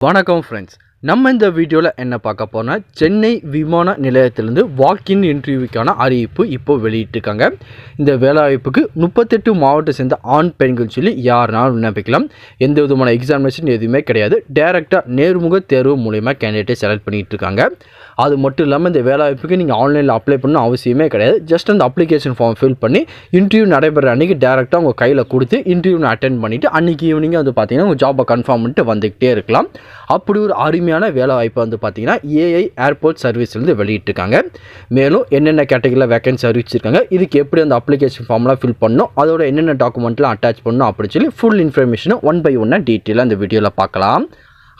வணக்கம் ஃப்ரெண்ட்ஸ் நம்ம இந்த வீடியோவில் என்ன பார்க்க போனால் சென்னை விமான நிலையத்திலேருந்து வாக்கின் இன்டர்வியூக்கான அறிவிப்பு இப்போ வெளியிட்டிருக்காங்க. இந்த வேலைவாய்ப்புக்கு முப்பத்தெட்டு மாவட்டத்தை சேர்ந்த ஆண் பெண்கள் சொல்லி யாருனாலும் விண்ணப்பிக்கலாம். எந்த விதமான எக்ஸாமினேஷன் எதுவுமே கிடையாது. டேரெக்டாக நேர்முக தேர்வு மூலயமா கேண்டிடேட்டை செலக்ட் பண்ணிகிட்டு இருக்காங்க அது மட்டும் இல்லாமல் இந்த வேலைவாய்ப்புக்கு நீங்கள் ஆன்லைனில் அப்ளை பண்ணணும் அவசியமே கிடையாது. ஜஸ்ட் அந்த அப்ளிகேஷன் ஃபார்ம் ஃபில் பண்ணி இன்டர்வியூ நடைபெற அன்றைக்கி டேரெக்டாக உங்கள் கையில் கொடுத்து இன்டர்வியூ அட்டன் பண்ணிவிட்டு அன்றைக்கி ஈவினிங் வந்து பார்த்தீங்கன்னா உங்கள் ஜாபை கன்ஃபார்ம் பண்ணிட்டு வந்துக்கிட்டே இருக்கலாம். அப்படி ஒரு அருமை அருமையான வேலை வாய்ப்பு வந்து பார்த்தீங்கன்னா ஏஐ ஏர்போர்ட் சர்வீஸ்லேருந்து வெளியிட்டிருக்காங்க. மேலும் என்னென்ன கேட்டகரியில் வேகன்சி அறிவிச்சிருக்காங்க இதுக்கு எப்படி அந்த அப்ளிகேஷன் ஃபார்ம்லாம் ஃபில் பண்ணணும் அதோட என்னென்ன டாக்குமெண்ட்லாம் அட்டாச் பண்ணணும் அப்படின்னு சொல்லி ஃபுல் இன்ஃபர்மேஷனை ஒன் பை ஒன்னாக டீட்டெயிலாக அந்த வீடியோவில் பார்க்கலாம்.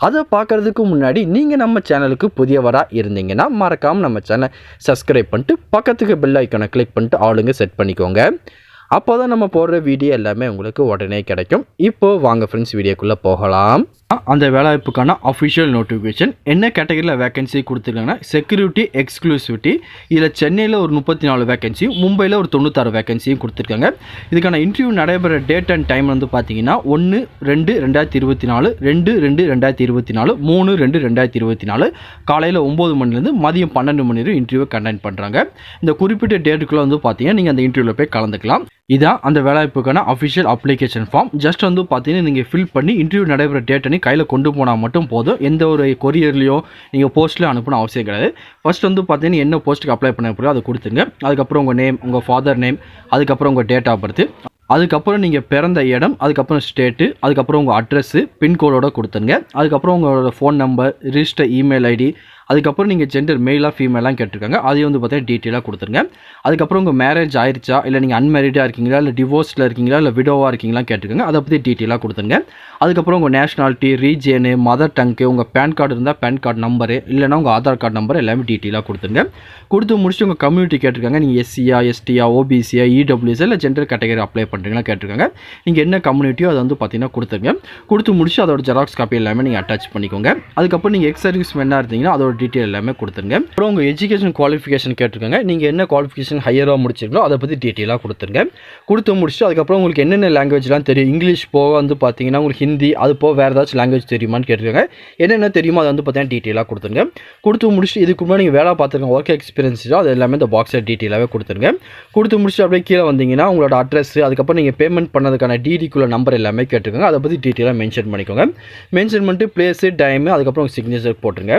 அதை பார்க்குறதுக்கு முன்னாடி நீங்கள் நம்ம சேனலுக்கு புதியவராக இருந்தீங்கன்னா மறக்காமல் நம்ம சேனலை சப்ஸ்கிரைப் பண்ணிட்டு பக்கத்துக்கு பெல் ஐக்கனை கிளிக் பண்ணிட்டு ஆளுங்க செட் பண்ணிக்கோங்க. அப்போ தான் நம்ம போடுற வீடியோ எல்லாமே உங்களுக்கு உடனே கிடைக்கும். இப்போது வாங்க ஃப்ரெண்ட்ஸ் வீடியோக்குள்ளே போகலாம். அந்த வேலைவாய்ப்புக்கான அஃபிஷியல் நோட்டிஃபிகேஷன் என்ன கேட்டகரியில் வேகன்சி கொடுத்துருக்காங்கன்னா செக்யூரிட்டி எக்ஸ்க்ளூசிவிட்டி இதில் சென்னையில் ஒரு முப்பத்தி நாலு வேகன்சியும் மும்பையில் ஒரு தொண்ணூத்தாறு வேகன்சியும் கொடுத்துருக்காங்க. இதுக்கான இன்டர்வியூ நடைபெற டேட் அண்ட் டைம் வந்து பார்த்தீங்கன்னா ஒன்று ரெண்டு ரெண்டாயிரத்தி இருபத்தி நாலு ரெண்டு ரெண்டு ரெண்டாயிரத்தி இருபத்தி நாலு மூணு ரெண்டு ரெண்டாயிரத்தி இருபத்தி நாலு காலையில் ஒம்பது மணிலேருந்து மதியம் பன்னெண்டு மணி வரை இன்டர்வியூ கண்டக்ட் பண்ணுறாங்க இந்த குறிப்பிட்ட டேட்டுக்குள்ளே வந்து பார்த்தீங்கன்னா நீங்கள் அந்த இன்டர்வியூவில் போய் கலந்துக்கலாம். இதான் அந்த வேலைவாய்ப்புக்கான அஃபிஷியல் அப்ளிகேஷன் ஃபார்ம் ஜஸ்ட் வந்து பார்த்தீங்கன்னா நீங்கள் ஃபில் பண்ணி இன்டர்வியூ நடைபெற டேட் கையில் கொண்டு போனால் மட்டும் போதும். எந்த ஒரு கொரியர்லேயோ நீங்கள் போஸ்ட்லையோ அனுப்பணும் அவசியம் கிடையாது. ஃபர்ஸ்ட் வந்து பார்த்தீங்கன்னா என்ன போஸ்ட்டுக்கு அப்ளை பண்ண போகிறோம் அதை கொடுத்துங்க அதுக்கப்புறம் உங்கள் நேம் உங்கள் ஃபாதர் நேம் அதுக்கப்புறம் உங்கள் டேட் ஆஃப் பர்த்து அதுக்கப்புறம் நீங்கள் பிறந்த இடம் அதுக்கப்புறம் ஸ்டேட்டு அதுக்கப்புறம் உங்கள் அட்ரஸ்ஸு பின்கோடோட கொடுத்துருங்க. அதுக்கப்புறம் உங்களோட phone number register email ID அதுக்கப்புறம் நீங்கள் ஜெண்டர் மெயிலாக ஃபீமேலாக கேட்டிருக்காங்க. அதையும் வந்து பார்த்தீங்கன்னா டீட்டெயிலாக கொடுத்துருங்க. அதுக்கப்புறம் உங்கள் மேரேஜ் ஆயிருச்சா? இல்லை நீங்கள் அன்மேரிடாக இருக்கீங்களா? இல்லை டிவோர்ஸில் இருக்கீங்களா? இல்லை விடோவாக இருக்கீங்களா கேட்டிருக்காங்க. அதை பற்றி டீட்டெயிலாக கொடுத்துருங்க. அதுக்கப்புறம் உங்கள் நேஷனாலிட்டி ரீஜியனு மதர் டங்க்கு உங்கள் பேன் கார்டு இருந்தால் பேன் கார்டு நம்பரு இல்லைனா உங்கள் ஆதார் கார்டு நம்பர் எல்லாமே டீட்டெயிலாக கொடுத்துருங்க. கொடுத்து முடிச்சு உங்கள் கம்யூனிட்டி கேட்டிருக்காங்க. நீங்கள் எஸ்சியா எஸ்டியா ஓபிசியா இடபிள்யூஎஸ் இல்லை ஜெண்டர் கேட்டகரி அப்ளை பண்ணுறீங்களா கேட்டிருக்காங்க. நீங்கள் என்ன கம்யூனிட்டியோ அதை வந்து பார்த்தீங்கன்னா கொடுத்துருங்க. கொடுத்து முடிச்சு அதோட ஜெராக்ஸ் காப்பி எல்லாமே நீங்கள் அட்டாச் பண்ணிக்கோங்க. அதுக்கப்புறம் நீங்கள் எக்ஸ் சர்வீஸ் மேனாக இருந்தீங்கன்னா அதோட டீட்டெயில் எல்லாமே கொடுத்துருங்க. அப்புறம் உங்கள் எஜுகேஷன் குவாலிஃபிகேஷன் கேட்டிருக்காங்க. நீங்கள் என்ன குவாலிஃபிகேஷன் ஹையராக முடிச்சிருக்கோ அதை பற்றி டீட்டெயிலாக கொடுத்துருங்க. கொடுத்து முடிச்சுட்டு அதுக்கப்புறம் உங்களுக்கு என்னென்ன லாங்குவேஜ்லாம் தெரியும்? இங்கிலீஷ் போக வந்து பார்த்தீங்கன்னா உங்களுக்கு ஹிந்தி அது போக வேறு ஏதாச்சும் லாங்குவேஜ் தெரியுமான்னு கேட்டிருக்காங்க. என்னென்ன தெரியுமோ அதை வந்து பார்த்தீங்கன்னா டீட்டெயிலாக கொடுத்துருங்க. கொடுத்து முடிச்சுட்டு இதுக்கு முன்னாடி நீங்கள் வேலை பார்த்துருக்க ஒர்க் எக்ஸ்பீரியன்ஸோ அது எல்லாமே இந்த பாக்ஸில் டீட்டெயிலாகவே கொடுத்துருங்க. கொடுத்து முடிச்சுட்டு அப்படியே கீழே வந்தீங்கன்னா உங்களோட அட்ரஸ் அதுக்கப்புறம் நீங்கள் பேமெண்ட் பண்ணதுக்கான டிடிக்குள்ள நம்பர் எல்லாமே கேட்டிருக்காங்க. அதை பற்றி டீட்டெயிலாக மென்ஷன் பண்ணிக்கோங்க. மென்ஷன் பண்ணிட்டு பிளேஸு டைமு அதுக்கப்புறம் சிக்னேச்சர் போட்டுருங்க.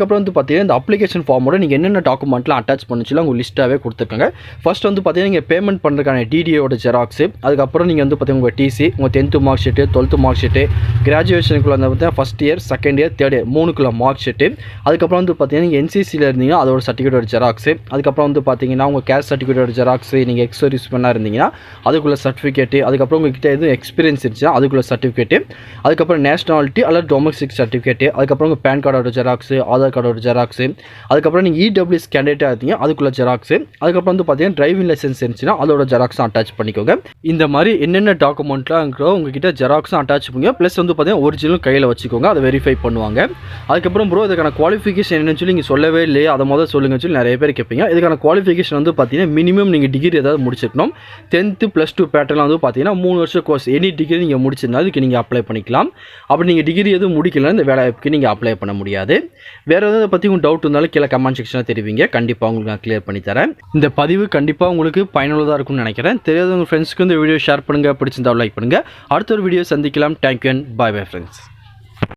அதுக்கப்புறம் வந்து பார்த்தீங்கன்னா இந்த அப்ளிகேஷன் ஃபார்மோட நீங்கள் என்னென்ன டாக்குமெண்ட்லாம் அட்டாச் பண்ணிச்சுலாம் உங்கள் லிஸ்ட்டாகவே கொடுத்துருக்காங்க ஃபஸ்ட் வந்து பார்த்தீங்கன்னா நீங்கள் பேமெண்ட் பண்ணுறதுக்கான டிடியோட ஜெராக்ஸு அதுக்கப்புறம் நீங்கள் வந்து பார்த்தீங்கன்னா உங்கள் டிசி உங்கள் tenth mark sheet twelfth mark sheet கிராஜுவேஷனுக்குள்ள வந்து பார்த்தீங்கன்னா first year second year third year மூணுக்குள்ள mark sheet அதுக்கப்புறம் வந்து பார்த்தீங்கன்னா நீங்கள் என்சிசியில் இருந்தீங்கன்னா அதோட சர்டிஃபிகேட்டோட ஜெராக்ஸு அதுக்கப்புறம் வந்து பார்த்தீங்கன்னா உங்கள் கேஸ்ட் சர்டிஃபிகேட்டோட ஜெராக்ஸு நீங்கள் எக்ஸ் பண்ணால் இருந்தீங்கன்னா அதுக்குள்ள சர்டிஃபிகேட்டு அதுக்கப்புறம் உங்ககிட்ட எதுவும் எக்ஸ்பீரியன்ஸ் இருந்துச்சுன்னா அதுக்குள்ள சர்டிஃபிகேட்டு அதுக்கப்புறம் நேஷனாலிட்டி அல்லது டொமஸ்டிக் சர்டிஃபிகேட்டு அதுக்கப்புறம் உங்கள் பேன் கார்டோட ஜெராக்ஸு ஆதார் கார்டோட ஜெராக்ஸு அதுக்கப்புறம் நீங்கள் இடபிள்யூஎஸ் கேண்டிடேட்டாக இருந்தீங்க அதுக்குள்ள ஜெராக்ஸு அதுக்கப்புறம் வந்து பார்த்தீங்கன்னா டிரைவிங் லைசன்ஸ் இருந்துச்சுன்னா அதோட ஜெராக்ஸும் அட்டாச் பண்ணிக்கோங்க. இந்த மாதிரி என்னென்ன டாக்குமெண்ட்லாம் இருக்கிறோ உங்ககிட்ட ஜெராக்ஸும் அட்டாச் பண்ணுங்க ப்ளஸ் வந்து பார்த்தீங்கன்னா ஒரிஜினல் கையில் வச்சுக்கோங்க அதை வெரிஃபை பண்ணுவாங்க. அதுக்கப்புறம் ப்ரோ இதுக்கான குவாலிஃபிகேஷன் என்னன்னு சொல்லி நீங்கள் சொல்லவே இல்லையே அதை முதல் சொல்லுங்கன்னு சொல்லி நிறைய பேர் கேட்பீங்க. இதுக்கான குவாலிஃபிகேஷன் வந்து பார்த்தீங்கன்னா மினிமம் நீங்கள் டிகிரி ஏதாவது முடிச்சிருக்கணும். டென்த்து ப்ளஸ் டூ பேட்டர்லாம் வந்து பார்த்தீங்கன்னா மூணு வருஷம் கோர்ஸ் எனி டிகிரி நீங்கள் முடிச்சிருந்தா அதுக்கு நீங்கள் அப்ளை பண்ணிக்கலாம். அப்படி நீங்கள் டிகிரி எதுவும் முடிக்கல இந்த வேலைக்கு நீங்கள் அப்ளை பண்ண முடியாது. வேறு எதாவது பற்றி உங்களுக்கு டவுட் இருந்தாலும் கீழே கமெண்ட் செக்ஷனில் தெரிவிங்க. கண்டிப்பாக உங்களுக்கு நான் கிளியர் பண்ணி தரேன். இந்த பதிவு கண்டிப்பாக உங்களுக்கு பயனுள்ளதாக இருக்கும்னு நினைக்கிறேன். தெரியாத உங்கள் ஃப்ரெண்ட்ஸ்க்கு இந்த வீடியோ ஷேர் பண்ணுங்கள் பிடிச்சிருந்தா லைக் பண்ணுங்கள் அடுத்த ஒரு வீடியோ சந்திக்கலாம். Thank you and bye bye friends